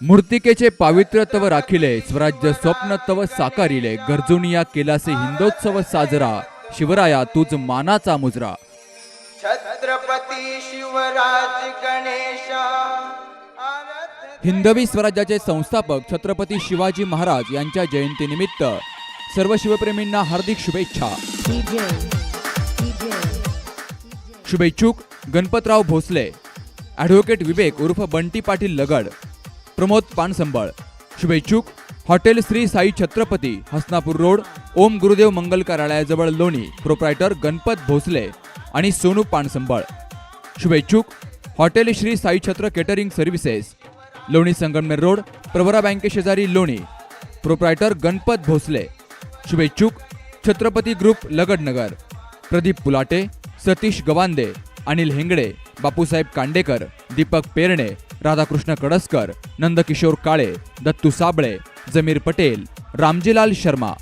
मूर्तिकेचे पावित्र्य तव राखिले स्वराज्य स्वप्न तव साकारिले गरजुनिया केलासे हिंदोत्सव साजरा शिवराया तूच मानाचा मुजरा. छत्रपती शिवराज गणेशा हिंदवी स्वराज्याचे संस्थापक छत्रपती शिवाजी महाराज यांच्या जयंतीनिमित्त सर्व शिवप्रेमींना हार्दिक शुभेच्छा. शुभेच्छुक गणपतराव भोसले ॲडव्होकेट विवेक उर्फ बंटी पाटील लगड प्रमोद पानसंबळ. शुभेच्छुक. हॉटेल श्री साई छत्रपती हसनापूर रोड ओम गुरुदेव मंगल कार्यालयाजवळ लोणी प्रोप्रायटर गणपत भोसले आणि Sonu Pansambal. शुभेच्छुक. Hotel Shri Sai Chhatra catering services Loni Sangamner road Pravara बँकेशेजारी Loni proprietor Ganpat Bhosale. शुभेच्छुक. छत्रपती ग्रुप लगडनगर प्रदीप पुलाटे सतीश गवांदे अनिल हेंगडे बापूसाहेब कांडेकर दीपक पेरणे राधाकृष्ण कडसकर नंदकिशोर काळे दत्तू साबळे जमीर पटेल रामजीलाल शर्मा.